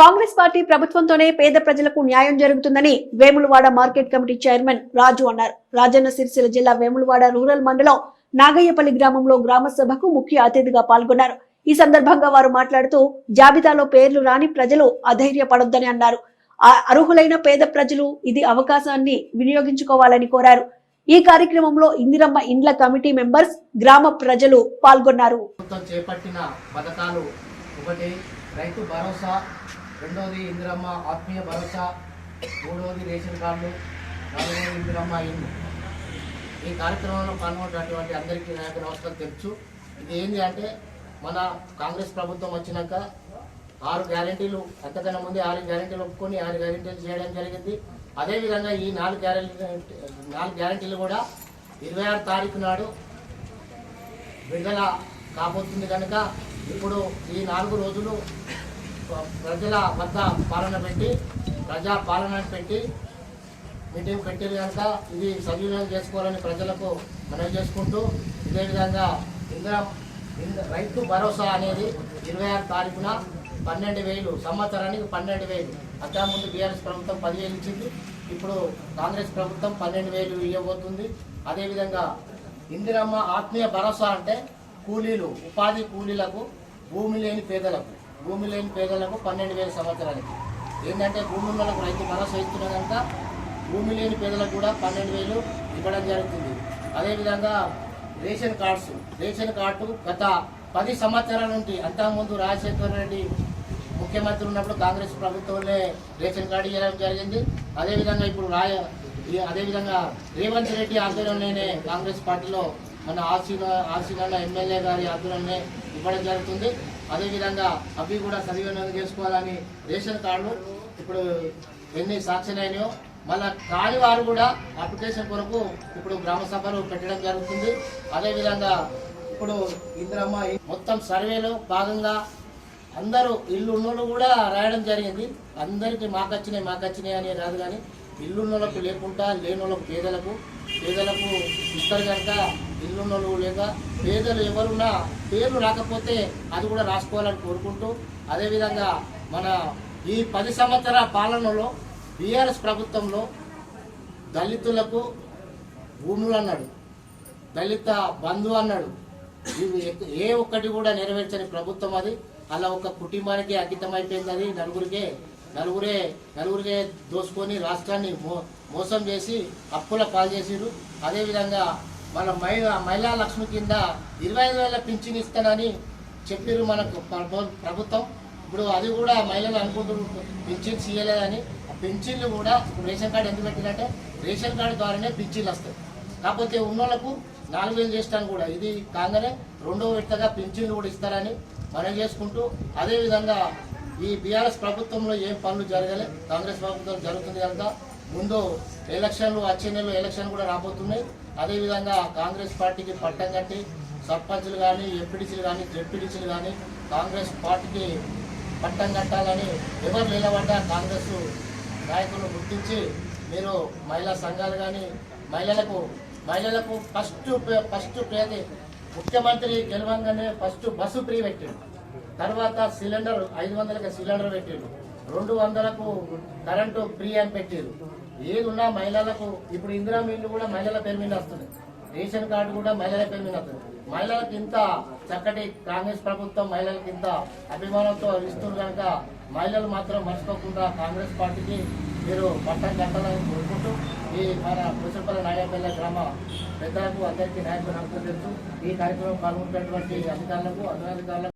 Congress party ప్రభుత్వంతోనే పేద ప్రజలకు న్యాయం జరుగుతుందని Vemulawada market committee chairman Raju అన్నారు. రాజన్న సిరిసిల్ల జిల్లా వేములవాడ రూరల్ మండలం నాగయ్యపల్లి గ్రామంలో గ్రామ సభకు ముఖ్య అతిథిగా పాల్గొన్నారు. ఈ సందర్భంగా వారు మాట్లాడుతూ జాబితాలో పేర్లు రాని ప్రజలు అధైర్యపడొద్దని అన్నారు. అర్హులైన పేద ప్రజలు ఇది అవకాశాన్ని వినియోగించుకోవాలని కోరారు. ఈ కార్యక్రమంలో ఇందిరమ్మ ఇండ్ల కమిటీ మెంబర్స్ గ్రామ ప్రజలు పాల్గొన్నారు. చేపట్టిన పథకాలు ఒకటి రైతు భరోసా రెండవది ఇందిరమ్మ ఆత్మీయ భరోసా మూడవది రేషన్ కార్డు నాలుగవది ఇందిరమ్మ ఇల్లు. ఈ కార్యక్రమంలో పాల్గొన్నటువంటి అందరికీ నా యొక్క నమస్కారం తెలుసు ఇది ఏంటి అంటే మన కాంగ్రెస్ ప్రభుత్వం వచ్చినాక ఆరు గ్యారెంటీలు అంతకన్నా ముందే ఆరు గ్యారంటీలు ఒప్పుకొని ఆరు గ్యారంటీలు చేయడం జరిగింది. అదేవిధంగా ఈ నాలుగు గ్యారెంటీ నాలుగు గ్యారెంటీలు కూడా ఇరవై ఆరు తారీఖు నాడు విడుదల కాబోతుంది కనుక ఇప్పుడు ఈ నాలుగు రోజులు ప్రజల వద్ద పాలన పెట్టి ప్రజా పాలన పెట్టి మీటింగ్ పెట్టారు కనుక ఇది సద్వినియోగం చేసుకోవాలని ప్రజలకు మనవి చేసుకుంటూ ఇదే విధంగా ఇందిరా రైతు భరోసా అనేది ఇరవై ఆరు తారీఖున పన్నెండు వేలు సంవత్సరానికి పన్నెండు వేలు. అంతకుముందు బీఆర్ఎస్ ప్రభుత్వం పదివేలు ఇచ్చింది ఇప్పుడు కాంగ్రెస్ ప్రభుత్వం పన్నెండు వేలు ఇవ్వబోతుంది. అదేవిధంగా ఇందిరమ్మ ఆత్మీయ భరోసా అంటే కూలీలు ఉపాధి కూలీలకు భూమి లేని పేదలకు. భూమి లేని పేదలకు పన్నెండు వేల సంవత్సరానికి. ఏంటంటే భూమి ఉన్న రైతు భరోసా ఇస్తున్న కనుక భూమి లేని పేదలకు కూడా పన్నెండు వేలు ఇవ్వడం జరుగుతుంది. అదేవిధంగా రేషన్ కార్డ్స్ రేషన్ కార్డు గత పది సంవత్సరాల నుండి అంతకుముందు రాజశేఖర రెడ్డి ముఖ్యమంత్రి ఉన్నప్పుడు కాంగ్రెస్ ప్రభుత్వంలో రేషన్ కార్డు ఇవ్వడం జరిగింది. అదేవిధంగా ఇప్పుడు రాయ అదేవిధంగా రేవంత్ రెడ్డి ఆధ్వర్యంలోనే కాంగ్రెస్ పార్టీలో మన ఆసీన ఆసీన ఎమ్మెల్యే గారి ఆధ్వర్యంలో ఇవ్వడం జరుగుతుంది. అదేవిధంగా అవి కూడా సద్వినియోగం చేసుకోవాలని రేషన్ కార్డులు ఇప్పుడు ఎన్ని సాక్షులైనయో మళ్ళా కాని వారు కూడా అప్లికేషన్ కొరకు ఇప్పుడు గ్రామ సభలు పెట్టడం జరుగుతుంది. అదేవిధంగా ఇప్పుడు ఇందిరమ్మ మొత్తం సర్వేలో భాగంగా అందరూ ఇల్లు ఉన్నోళ్ళు కూడా రాయడం జరిగింది. అందరికీ మాకు వచ్చినాయి మాకు వచ్చినాయి అని రాదు కానీ ఇల్లున్నోళ్ళకు లేకుండా లేనోళ్ళకు పేదలకు పేదలకు ఇస్తారు కనుక ఇల్లున్న ఉన్నోళ్ళు లేక పేదలు ఎవరున్నా పేర్లు రాకపోతే అది కూడా రాసుకోవాలని కోరుకుంటూ అదేవిధంగా మన ఈ పది సంవత్సరాల పాలనలో బీఆర్ఎస్ ప్రభుత్వంలో దళితులకు భూములు అన్నాడు దళిత బంధు అన్నాడు. ఇవి ఏ ఒక్కటి కూడా నెరవేర్చని ప్రభుత్వం అది. అలా ఒక కుటుంబానికి అంకితమైపోయింది అది. నలుగురికే నలుగురే నలుగురికే దోసుకొని రాష్ట్రాన్ని మో మోసం చేసి అప్పుల పాలు చేసిరు అదేవిధంగా మన మహిళా మహిళా లక్ష్మి కింద ఇరవై ఐదు వేల పింఛన్ ఇస్తానని చెప్పారు మనకు ప్రభుత్వం ఇప్పుడు అది కూడా మహిళలు అనుకుంటున్నారు పింఛన్స్ ఇవ్వలేదని ఆ పింఛన్లు కూడా ఇప్పుడు రేషన్ కార్డు ఎందుకు పెట్టినట్టే రేషన్ కార్డు ద్వారానే పింఛన్లు వస్తాయి. కాకపోతే ఉన్నోళ్ళకు నాలుగు వేలు చేస్తాను కూడా. ఇది కాగానే రెండో విడతగా పింఛన్లు కూడా ఇస్తారని మనం చేసుకుంటూ అదేవిధంగా ఈ బీఆర్ఎస్ ప్రభుత్వంలో ఏం పనులు జరగలే కాంగ్రెస్ ప్రభుత్వం జరుగుతుంది కనుక ముందు ఎలక్షన్లు వచ్చే నెలలో ఎలక్షన్ కూడా రాబోతున్నాయి. అదేవిధంగా కాంగ్రెస్ పార్టీకి పట్టం కట్టి సర్పంచ్లు కానీ ఎంపీడీసీలు కానీ జెడ్పీడీసీలు కానీ కాంగ్రెస్ పార్టీకి పట్టం కట్టాలని ఎవరు నిలబడ్డా కాంగ్రెస్ నాయకులు గుర్తించి మీరు మహిళా సంఘాలు కానీ మహిళలకు మహిళలకు ఫస్ట్ ఫస్ట్ పేద ముఖ్యమంత్రి గెలవంగానే ఫస్ట్ బస్సు ఫ్రీ పెట్టాడు. తర్వాత సిలిండర్ ఐదు వందలకి సిలిండర్ పెట్టాడు. రెండు వందలకు కరెంటు ఫ్రీ అని పెట్టారు ఏదున్నా మహిళలకు ఇప్పుడు ఇందిరా మిల్లు కూడా మహిళల పేరు మీద వస్తుంది. రేషన్ కార్డు కూడా మహిళల పేరు మీద వస్తుంది. మహిళలకు ఇంత చక్కటి కాంగ్రెస్ ప్రభుత్వం మహిళలకు ఇంత అభిమానంతో ఇస్తుంది కనుక మహిళలు మాత్రం మర్చిపోకుండా కాంగ్రెస్ పార్టీకి మీరు పట్టం కట్టాలని కోరుకుంటూ ఈ మన మున్సిపల్ నాయపల్లి గ్రామ పెద్దలకు అందరికీ నాయకులు తెలుసు ఈ కార్యక్రమం పాల్గొన్నటువంటి అధికారులకు అధికారులకు